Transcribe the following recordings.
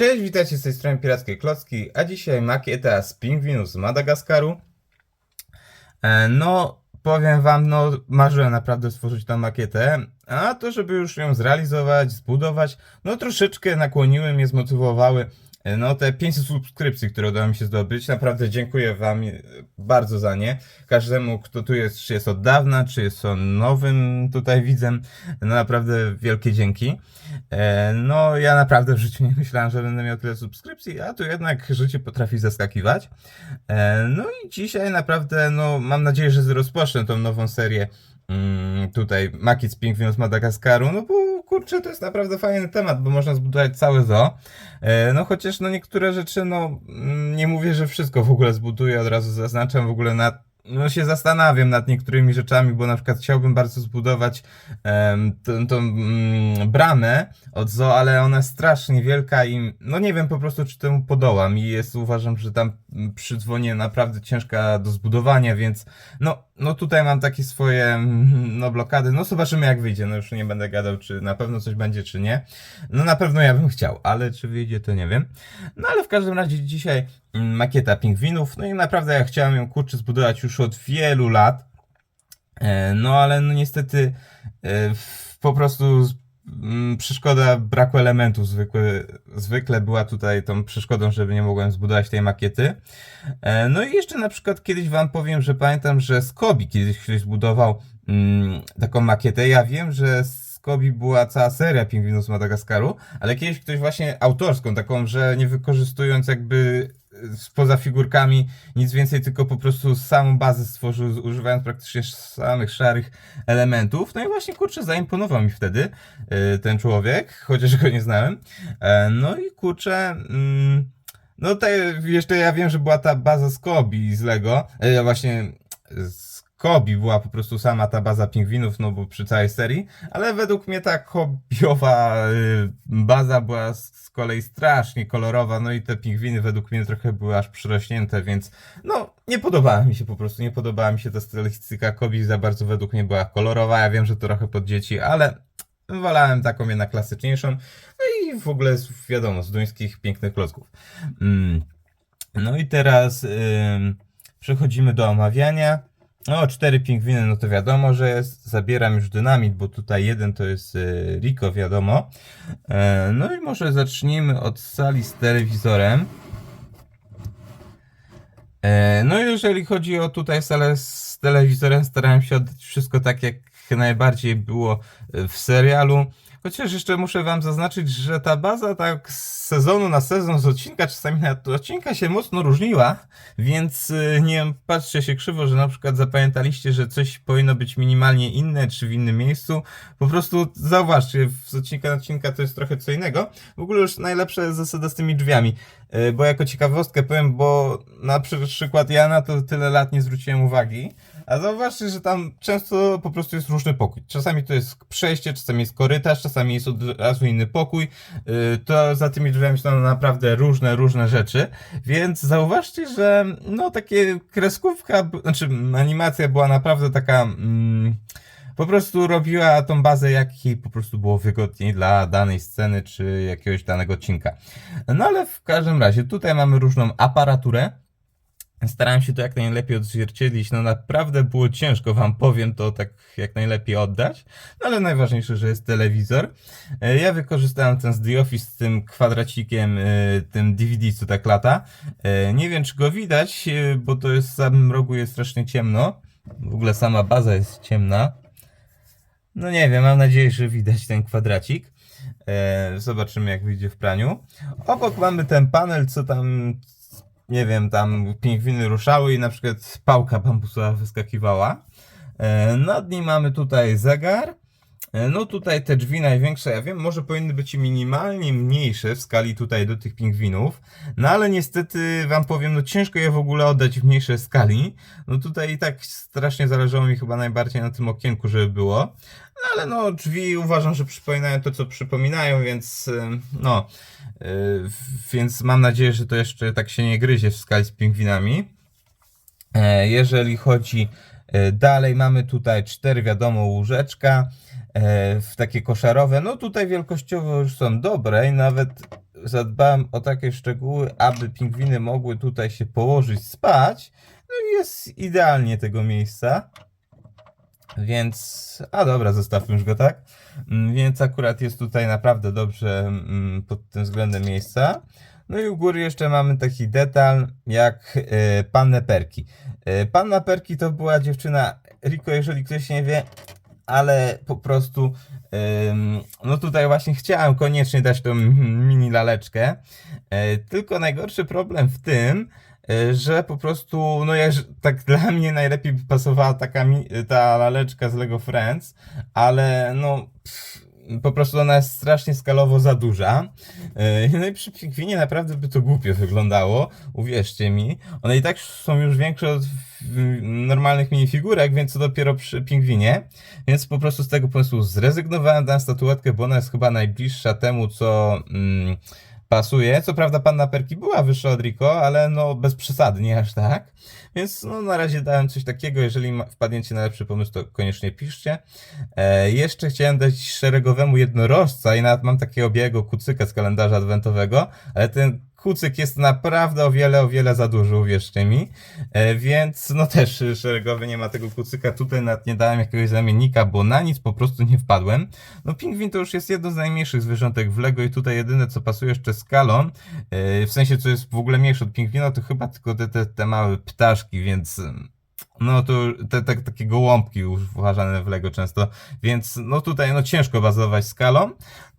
Cześć, witajcie z tej strony Pirackiej Klocki, a dzisiaj makieta z pingwinów z Madagaskaru. E, No, powiem wam, no, marzyłem naprawdę stworzyć tą makietę, a to, żeby już ją zrealizować, zbudować, no troszeczkę nakłoniły mnie, zmotywowały, no, te 500 subskrypcji, które udało mi się zdobyć. Naprawdę dziękuję wam e, bardzo za nie. Każdemu, kto tu jest, czy jest od dawna, czy jest on nowym tutaj widzem, no naprawdę wielkie dzięki. E, No, ja naprawdę w życiu nie myślałem, że będę miał tyle subskrypcji, a tu jednak życie potrafi zaskakiwać. E, No i dzisiaj naprawdę, no, mam nadzieję, że rozpocznę tą nową serię mm, tutaj Makiet z Pingwinów z Madagaskaru, no bo kurczę, to jest naprawdę fajny temat, bo można zbudować całe zoo. E, No chociaż no niektóre rzeczy, no mm, nie mówię, że wszystko w ogóle zbuduję, od razu zaznaczam w ogóle nad no się zastanawiam nad niektórymi rzeczami, bo na przykład chciałbym bardzo zbudować em, tą, tą mm, bramę od zoo, ale ona jest strasznie wielka i no nie wiem po prostu, czy temu podołam i jest, uważam, że tam przy dzwonie naprawdę ciężka do zbudowania, więc no, no tutaj mam takie swoje mm, no blokady, no zobaczymy jak wyjdzie, no już nie będę gadał, czy na pewno coś będzie, czy nie. No na pewno ja bym chciał, ale czy wyjdzie, to nie wiem. No ale w każdym razie dzisiaj makieta pingwinów, no i naprawdę ja chciałem ją kurczę zbudować już od wielu lat, E, no ale no niestety e, po prostu mm, przeszkoda braku elementów zwykle, zwykle była tutaj tą przeszkodą, żeby nie mogłem zbudować tej makiety. E, No i jeszcze na przykład kiedyś wam powiem, że pamiętam, że Skobi kiedyś ktoś zbudował mm, taką makietę. Ja wiem, że Skobi była cała seria pingwinów z Madagaskaru, ale kiedyś ktoś właśnie autorską, taką, że nie wykorzystując jakby spoza figurkami nic więcej, tylko po prostu samą bazę stworzył, używając praktycznie samych szarych elementów. No i właśnie kurczę, zaimponował mi wtedy e, ten człowiek, chociaż go nie znałem. E, No i kurczę. Mm, no te, jeszcze ja wiem, że była ta baza z Kobi z Lego. E, właśnie z Kobi była po prostu sama ta baza pingwinów, no bo przy całej serii, ale według mnie ta kobiowa y, baza była z kolei strasznie kolorowa, no i te pingwiny według mnie trochę były aż przyrośnięte, więc no nie podobała mi się po prostu, nie podobała mi się ta stylistyka Kobi, za bardzo według mnie była kolorowa, ja wiem, że to trochę pod dzieci, ale wolałem taką jednak klasyczniejszą, no i w ogóle wiadomo, z duńskich pięknych klocków. Mm. No i teraz ym, przechodzimy do omawiania. No, cztery pingwiny, no to wiadomo, że jest. Zabieram już dynamit, bo tutaj jeden to jest y, Rico, wiadomo. E, no i może zacznijmy od sali z telewizorem. E, no jeżeli chodzi o tutaj salę z telewizorem, starałem się oddać wszystko tak, jak najbardziej było e, w serialu. Chociaż jeszcze muszę wam zaznaczyć, że ta baza tak z sezonu na sezon, z odcinka, czasami od odcinka się mocno różniła, więc y, nie patrzcie się krzywo, że na przykład zapamiętaliście, że coś powinno być minimalnie inne, czy w innym miejscu. Po prostu zauważcie, z odcinka na odcinka to jest trochę co innego. W ogóle już najlepsza zasada z tymi drzwiami, y, bo jako ciekawostkę powiem, bo na przy- przykład ja na to tyle lat nie zwróciłem uwagi, a zauważcie, że tam często po prostu jest różny pokój. Czasami to jest przejście, czasami jest korytarz, czasami jest od razu inny pokój. Yy, To za tymi drzwiami są naprawdę różne, różne rzeczy. Więc zauważcie, że no takie kreskówka, znaczy animacja była naprawdę taka. Mm, po prostu robiła tą bazę, jak jej po prostu było wygodniej dla danej sceny czy jakiegoś danego odcinka. No ale w każdym razie tutaj mamy różną aparaturę. Starałem się to jak najlepiej odzwierciedlić. No naprawdę było ciężko, wam powiem to tak jak najlepiej oddać. No ale najważniejsze, że jest telewizor. E, Ja wykorzystałem ten z The Office z tym kwadracikiem, e, tym DVD, co tak lata. E, Nie wiem, czy go widać, bo to jest w samym rogu jest strasznie ciemno. W ogóle sama baza jest ciemna. No nie wiem, mam nadzieję, że widać ten kwadracik. Zobaczymy, jak wyjdzie w praniu. Obok mamy ten panel, co tam nie wiem, tam pingwiny ruszały i na przykład pałka bambusowa wyskakiwała. E, Nad nim mamy tutaj zegar. E, No tutaj te drzwi największe, ja wiem, może powinny być minimalnie mniejsze w skali tutaj do tych pingwinów, no ale niestety wam powiem, no ciężko je w ogóle oddać w mniejszej skali. No tutaj i tak strasznie zależało mi chyba najbardziej na tym okienku, żeby było. No ale no drzwi uważam, że przypominają to, co przypominają, więc y, no, y, więc mam nadzieję, że to jeszcze tak się nie gryzie w skali z pingwinami. E, Jeżeli chodzi e, dalej, mamy tutaj cztery, wiadomo, łóżeczka. E, w takie koszarowe. No tutaj wielkościowo już są dobre i nawet zadbałem o takie szczegóły, aby pingwiny mogły tutaj się położyć spać. No i jest idealnie tego miejsca. Więc, a dobra, zostawmy już go tak. Mm, Więc akurat jest tutaj naprawdę dobrze mm, pod tym względem miejsca. No i u góry jeszcze mamy taki detal jak e, Panne Perki. E, Panna Perki to była dziewczyna, Riko, jeżeli ktoś nie wie, ale po prostu no tutaj właśnie chciałem koniecznie dać tą mini laleczkę. E, tylko najgorszy problem w tym, e, że po prostu, no ja, tak dla mnie najlepiej pasowała taka ta laleczka z Lego Friends, ale no pff, po prostu ona jest strasznie skalowo za duża. E, No i przy pingwinie naprawdę by to głupio wyglądało, uwierzcie mi. One i tak są już większe od normalnych minifigurek, więc co dopiero przy pingwinie. Więc po prostu z tego pomysłu zrezygnowałem, dałem statuetkę, bo ona jest chyba najbliższa temu, co mm, pasuje. Co prawda panna Perki była wyższa od Rico, ale no bez przesady, nie aż tak. Więc no na razie dałem coś takiego, jeżeli wpadniecie na lepszy pomysł, to koniecznie piszcie. E, jeszcze chciałem dać szeregowemu jednorożca i nawet mam takiego białego kucyka z kalendarza adwentowego, ale ten kucyk jest naprawdę o wiele, o wiele za duży, uwierzcie mi. E, więc no też y, szeregowy nie ma tego kucyka. Tutaj nawet nie dałem jakiegoś zamiennika, bo na nic po prostu nie wpadłem. No pingwin to już jest jedno z najmniejszych zwierzątek w Lego i tutaj jedyne co pasuje jeszcze skalon, e, w sensie co jest w ogóle mniejsze od pingwina, to chyba tylko te, te, te małe ptaszki, więc... no to te, te takie gołąbki uważane w Lego często, więc no tutaj no ciężko bazować skalą,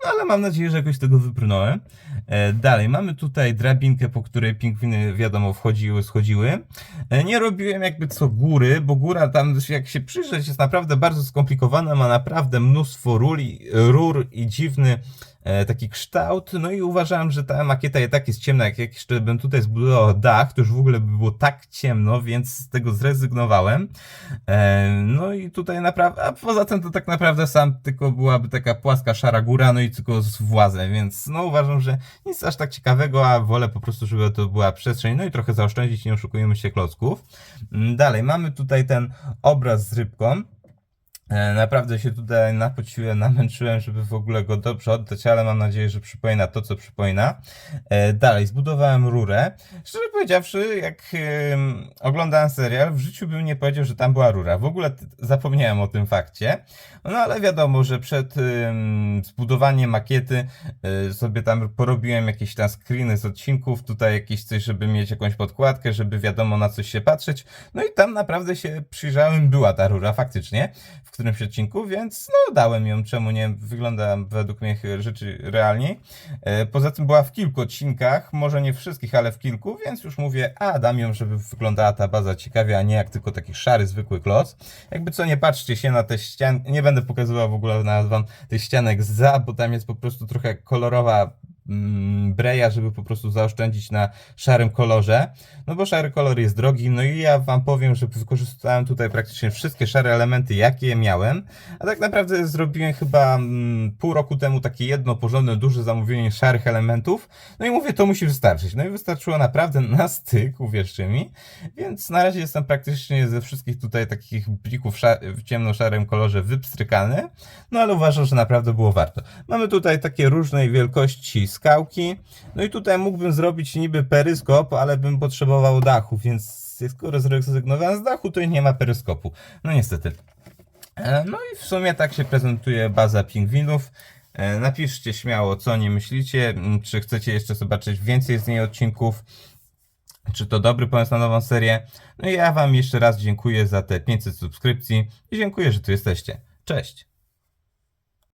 no ale mam nadzieję, że jakoś tego wybrnąłem. E, dalej, mamy tutaj drabinkę, po której pingwiny wiadomo wchodziły, schodziły. E, nie robiłem jakby co góry, bo góra tam jak się przyjrzeć jest naprawdę bardzo skomplikowana, ma naprawdę mnóstwo rur i dziwny taki kształt, no i uważałem, że ta makieta i tak jest ciemna, jak jeszcze bym tutaj zbudował dach, to już w ogóle by było tak ciemno, więc z tego zrezygnowałem. E, no i tutaj naprawdę, a poza tym to tak naprawdę sam tylko byłaby taka płaska szara góra, no i tylko z włazem, więc no uważam, że nic aż tak ciekawego, a wolę po prostu, żeby to była przestrzeń, no i trochę zaoszczędzić, nie oszukujemy się klocków. Mm, Dalej, mamy tutaj ten obraz z rybką. E, Naprawdę się tutaj napociłem, namęczyłem, żeby w ogóle go dobrze oddać, ale mam nadzieję, że przypomina to, co przypomina. E, Dalej, zbudowałem rurę. Szczerze powiedziawszy, jak em, oglądałem serial, w życiu bym nie powiedział, że tam była rura. W ogóle zapomniałem o tym fakcie. No ale wiadomo, że przed em, zbudowaniem makiety e, sobie tam porobiłem jakieś tam screeny z odcinków, tutaj jakieś coś, żeby mieć jakąś podkładkę, żeby wiadomo na coś się patrzeć. No i tam naprawdę się przyjrzałem, była ta rura faktycznie w którymś odcinku, więc no dałem ją, czemu nie, wygląda według mnie rzeczy realniej. E, Poza tym była w kilku odcinkach, może nie wszystkich, ale w kilku, więc już mówię, a dam ją, żeby wyglądała ta baza ciekawie, a nie jak tylko taki szary, zwykły kloc. Jakby co, nie patrzcie się na te ściany, nie będę pokazywał w ogóle nawet wam tych ścianek za, bo tam jest po prostu trochę kolorowa breja, żeby po prostu zaoszczędzić na szarym kolorze. No bo szary kolor jest drogi, no i ja wam powiem, że wykorzystałem tutaj praktycznie wszystkie szare elementy, jakie miałem. A tak naprawdę zrobiłem chyba mm, pół roku temu takie jedno porządne, duże zamówienie szarych elementów. No i mówię, to musi wystarczyć. No i wystarczyło naprawdę na styk, uwierzcie mi. Więc na razie jestem praktycznie ze wszystkich tutaj takich plików w ciemno-szarym kolorze wypstrykany. No ale uważam, że naprawdę było warto. Mamy tutaj takie różnej wielkości skałki. No i tutaj mógłbym zrobić niby peryskop, ale bym potrzebował dachu, więc skoro zrezygnowałem z dachu, to nie ma peryskopu. No niestety. E, No i w sumie tak się prezentuje baza pingwinów. E, Napiszcie śmiało, co nie myślicie, czy chcecie jeszcze zobaczyć więcej z niej odcinków, czy to dobry pomysł na nową serię. No i ja Wam jeszcze raz dziękuję za te 500 subskrypcji i dziękuję, że tu jesteście. Cześć!